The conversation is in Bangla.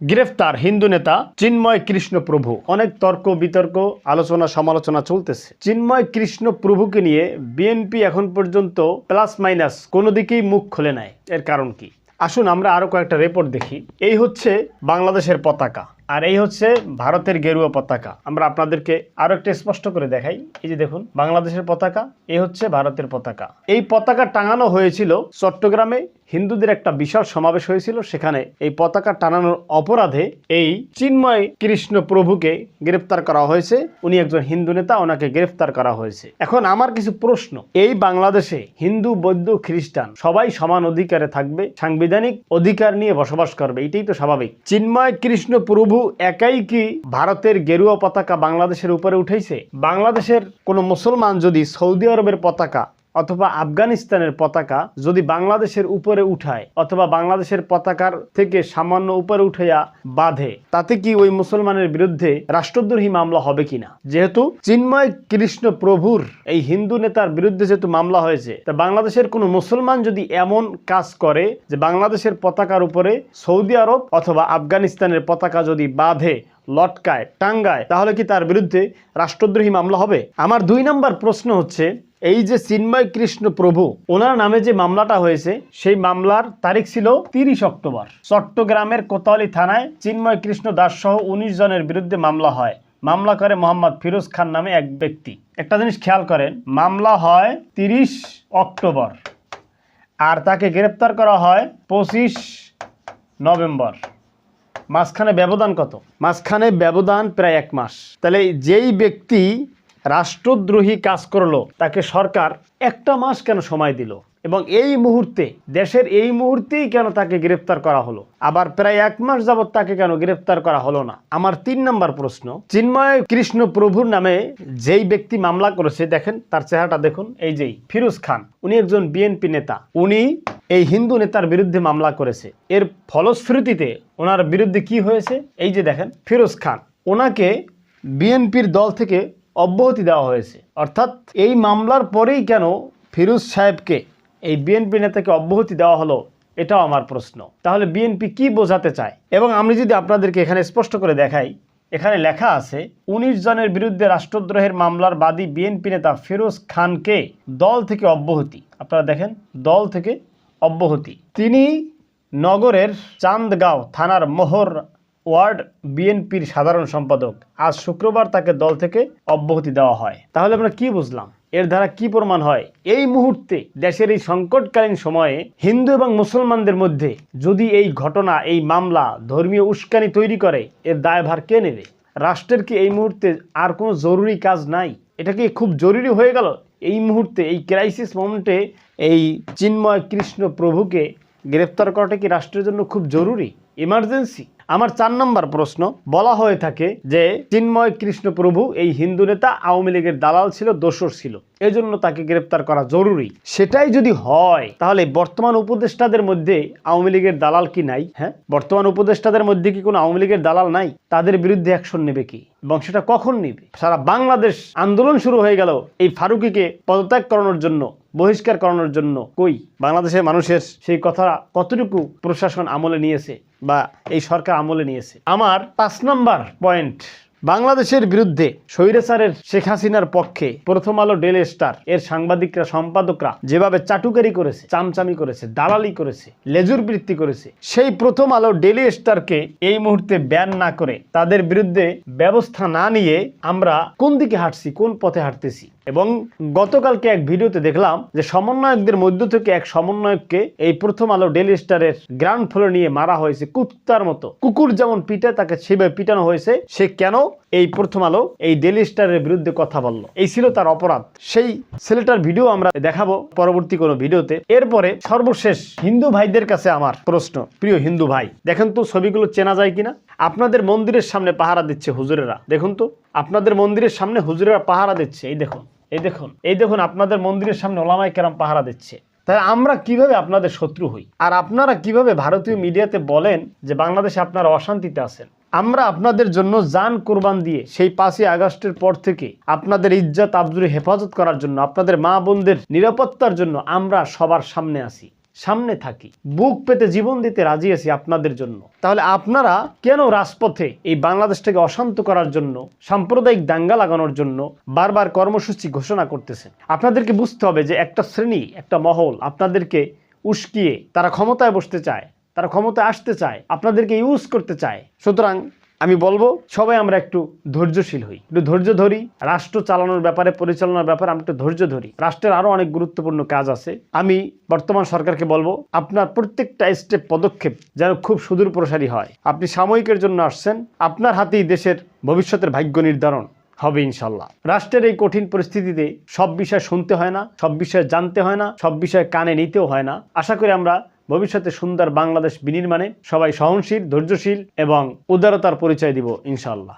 গ্রেফতার হিন্দু নেতা চিন্ময় কৃষ্ণ প্রভু। অনেক তর্ক, বিতর্ক, আলোচনা, সমালোচনা চলতেছে। চিন্ময় কৃষ্ণ প্রভুকে নিয়ে বিএনপি এখন পর্যন্ত প্লাস মাইনাস কোনো দিকেই মুখ খুলে নেয় এর কারণ কি? আসুন আমরা আরও কয়েকটা রেপোর্ট দেখি। এই হচ্ছে বাংলাদেশের পতাকা। আর এই হচ্ছে ভারতের গেরুয়া পতাকা। আমরা আপনাদেরকে আরও একটা স্পষ্ট করে দেখাই। এই যে দেখুন, বাংলাদেশের পতাকা এই হচ্ছে ভারতের পতাকা। এই পতাকা টাঙানো হয়েছিল চট্টগ্রামে, হিন্দুদের একটা বিশাল সমাবেশ হয়েছিল। সেখানে এই পতাকা টানানোর অপরাধে এই চিন্ময় কৃষ্ণ প্রভুকে গ্রেফতার করা হয়েছে। উনি একজন হিন্দু নেতা, ওনাকে গ্রেফতার করা হয়েছে। এখন আমার কিছু প্রশ্ন। এই বাংলাদেশে হিন্দু, বৌদ্ধ, খ্রিস্টান সবাই সমান অধিকারে থাকবে, সাংবিধানিক অধিকার নিয়ে বসবাস করবে, এটাই তো স্বাভাবিক। চিন্ময় কৃষ্ণ প্রভু একাই কি ভারতের গেরুয়া পতাকা বাংলাদেশের উপরে উঠেছে বাংলাদেশের কোনো মুসলমান যদি সৌদি আরবের পতাকা অথবা আফগানিস্তানের পতাকা যদি বাংলাদেশের উপরে উঠায় অথবা বাংলাদেশের পতাকার থেকে সামান্য উপরে উঠাইয়া বাঁধে, তাতে কি ওই মুসলমানের বিরুদ্ধে রাষ্ট্রদ্রোহী মামলা হবে কিনা? যেহেতু চিন্ময় কৃষ্ণ প্রভুর এই হিন্দু নেতার বিরুদ্ধে যেহেতু মামলা হয়েছে, তা বাংলাদেশের কোনো মুসলমান যদি এমন কাজ করে যে বাংলাদেশের পতাকার উপরে সৌদি আরব অথবা আফগানিস্তানের পতাকা যদি বাঁধে লটকায়, টাঙ্গায়, তাহলে কি তার বিরুদ্ধে রাষ্ট্রদ্রোহী মামলা হবে? আমার দুই নম্বর প্রশ্ন হচ্ছে, এই যে চিন্ময় কৃষ্ণ প্রভু, ওনার নামে যে মামলাটা হয়েছে, সেই মামলার তারিখ ছিল তিরিশ অক্টোবর। চট্টগ্রামের কোতোয়ালি থানায় চিন্ময় কৃষ্ণ দাস সহ উনিশ জনের বিরুদ্ধে মামলা হয়। মামলা করে মোহাম্মদ ফিরোজ খান নামে এক ব্যক্তি। একটা জিনিস খেয়াল করেন, মামলা হয় তিরিশ অক্টোবর, আর তাকে গ্রেপ্তার করা হয় পঁচিশ নভেম্বর। মাঝখানে ব্যবধান কত? মাঝখানে ব্যবধান প্রায় এক মাস। তাহলে যেই ব্যক্তি রাষ্ট্রদ্রোহী কাজ করল, তাকে সরকার একটা মাস কেন সময় দিল? এবং এই মুহূর্তে, দেশের এই মুহূর্তেই কেন তাকে গ্রেফতার করা হলো? আবার প্রায় এক মাস যাবৎ তাকে কেন গ্রেফতার করা হলো না? আমার তিন নম্বর প্রশ্ন, চিন্ময় কৃষ্ণ প্রভুর নামে যেই ব্যক্তি মামলা করেছে, দেখেন, তার চেহারাটা দেখুন, এই যেই ফিরোজ খান, উনি একজন বিএনপি নেতা। উনি এই হিন্দু নেতার বিরুদ্ধে মামলা করেছে। এর ফলশ্রুতিতে ওনার বিরুদ্ধে কি হয়েছে? এই যে দেখেন, ফিরোজ খান। ওনাকে বিএনপির দল থেকে অব্যাহতি দেওয়া হয়েছে। অর্থাৎ এই মামলার পরেই কেন ফিরোজ সাহেবকে, এই বিএনপি নেতাকে অব্যাহতি দেওয়া হলো? এটাও আমার প্রশ্ন। তাহলে বিএনপি কি বোঝাতে চায়? এবং আমি যদি আপনাদেরকে এখানে স্পষ্ট করে দেখাই, এখানে লেখা আছে, উনিশ জনের বিরুদ্ধে রাষ্ট্রদ্রোহের মামলার বাদী বিএনপি নেতা ফিরোজ খানকে দল থেকে অব্যাহতি। আপনারা দেখেন, দল থেকে অব্যাহতি। তিনি নগরের চান্দগাঁও থানার মোহর ওয়ার্ড বিএনপির সাধারণ সম্পাদক। আজ শুক্রবার তাকে দল থেকে অব্যাহতি দেওয়া হয়। তাহলে আমরা কি বুঝলাম? এর দ্বারা কি প্রমাণ হয়? এই মুহূর্তে দেশের এই সংকটকালীন সময়ে হিন্দু এবং মুসলমানদের মধ্যে যদি এই ঘটনা, এই মামলা, ধর্মীয় উস্কানি তৈরি করে, এর দায়ভার কে নেবে? রাষ্ট্রের কি এই মুহূর্তে আর কোনো জরুরি কাজ নাই? এটা কি খুব জরুরি হয়ে গেল? এই মুহূর্তে, এই ক্রাইসিস মোমেন্টে এই চিন্ময় কৃষ্ণ প্রভুকে গ্রেপ্তার করাটা কি রাষ্ট্রের জন্য খুব জরুরি? ইমার্জেন্সি আমার চার নম্বর প্রশ্ন, বলা হয়ে থাকে যে চিন্ময় কৃষ্ণ প্রভু এই হিন্দু নেতা আওয়ামী লীগের দালাল ছিল দোসর ছিল। এজন্য তাকে গ্রেপ্তার করা জরুরি। সেটাই যদি হয়, তাহলে বর্তমান উপদেষ্টাদের মধ্যে আওয়ামী লীগের দালাল কি নাই? হ্যাঁ? বর্তমান উপদেষ্টাদের মধ্যে কি কোনো আওয়ামী লীগের দালাল নাই? তাদের বিরুদ্ধে অ্যাকশন নেবে কি? এবং সেটা কখন নেবে? সারা বাংলাদেশ আন্দোলন শুরু হয়ে গেল এই ফারুকিকে পদত্যাগ করানোর জন্য। বহিষ্কার করানোর জন্য কই? বাংলাদেশের মানুষের সেই কথা কতটুকু প্রশাসন আমলে নিয়েছে বা এই সরকার আমলে নিয়েছে? আমার পাঁচ নম্বর পয়েন্ট, বাংলাদেশের বিরুদ্ধে স্বৈরাচারের শেখ হাসিনার পক্ষে প্রথম আলো ডেলে স্টার এর সাংবাদিকরা, সম্পাদকরা যেভাবে চাটুকারি করেছে, চামচামি করেছে, দালালি করেছে, লেজুর বৃত্তি করেছে, সেই প্রথম আলো ডেলি স্টারকে এই মুহূর্তে ব্যান না করে তাদের বিরুদ্ধে ব্যবস্থা না নিয়ে আমরা কোন দিকে হাঁটছি, কোন পথে হাঁটতেছি? এবং গতকালকে এক ভিডিওতে দেখলাম যে সমন্বয়কদের মধ্য থেকে এক সমন্বয়ককে এই প্রথম আলো ডেলি স্টারের গ্রাউন্ড ফ্লোরে নিয়ে মারা হয়েছে কুত্তার মতো। কুকুর যেমন পিটে তাকে সেভাবে পিটানো হয়েছে, সে কেন এই প্রথম আলো, এই ডেলি স্টারের বিরুদ্ধে কথা বলল? এই ছিল তার অপরাধ। সেই ছেলেটার ভিডিও আমরা দেখাবো পরবর্তী কোনো ভিডিওতে। এরপরে সর্বশেষ হিন্দু ভাইদের কাছে আমার প্রশ্ন, প্রিয় হিন্দু ভাই, দেখেন তো ছবিগুলো চেনা যায় কিনা? আপনাদের মন্দিরের সামনে পাহারা দিচ্ছে হুজুরেরা। দেখুন তো, আপনাদের মন্দিরের সামনে হুজুরেরা পাহারা দিচ্ছে, এই দেখুন। এই দেখুন এই দেখুন আপনাদের মন্দিরের সামনে ওলামাই কেরাম পাহারা দিচ্ছে। তাই আমরা কীভাবে আপনাদের শত্রু হই? আর আপনারা কীভাবে ভারতীয় মিডিয়াতে বলেন যে বাংলাদেশে আপনারা অশান্তিতে আছেন? আমরা আপনাদের জন্য যান কোরবান দিয়ে সেই পাঁচই আগস্টের পর থেকে আপনাদের ইজ্জত আবজুরি হেফাজত করার জন্য, আপনাদের মা বোনদের নিরাপত্তার জন্য আমরা সবার সামনে আছি। সামনে থাকি, বুক পেতে জীবন দিতে রাজি আছি আপনাদের জন্য। তাহলে আপনারা কেন রাজপথে এই বাংলাদেশটাকে অশান্ত করার জন্য, সাম্প্রদায়িক দাঙ্গা লাগানোর জন্য বারবার কর্মসূচি ঘোষণা করতেছেন? আপনাদেরকে বুঝতে হবে যে একটা শ্রেণি, একটা মহল আপনাদেরকে উস্কিয়ে তারা ক্ষমতায় বসতে চায়, তারা ক্ষমতায় আসতে চায়, আপনাদেরকে ইউজ করতে চায়। সুতরাং আমি বলব, সবাই আমরা একটু ধৈর্যশীল হই। একটু ধৈর্য ধরি, রাষ্ট্র চালানোর ব্যাপারে, পরিচালনার ব্যাপারে আমরা একটু ধৈর্য ধরি। রাষ্ট্রের আরও অনেক গুরুত্বপূর্ণ কাজ আছে। আমি বর্তমান সরকারকে বলব, আপনার প্রত্যেকটা স্টেপ পদক্ষেপ যেন খুব সুদূর প্রসারী হয়। আপনি সাময়িকের জন্য আসছেন, আপনার হাতেই দেশের ভবিষ্যতের ভাগ্য নির্ধারণ হবে ইনশাল্লাহ। রাষ্ট্রের এই কঠিন পরিস্থিতিতে সব বিষয় শুনতে হয় না, সব বিষয় জানতে হয় না, সব বিষয় কানে নিতেও হয় না। আশা করি আমরা ভবিষ্যতে সুন্দর বাংলাদেশ বিনির্মাণে সবাই সহনশীল ধৈর্যশীল এবং উদারতার পরিচয় দিব ইনশাল্লাহ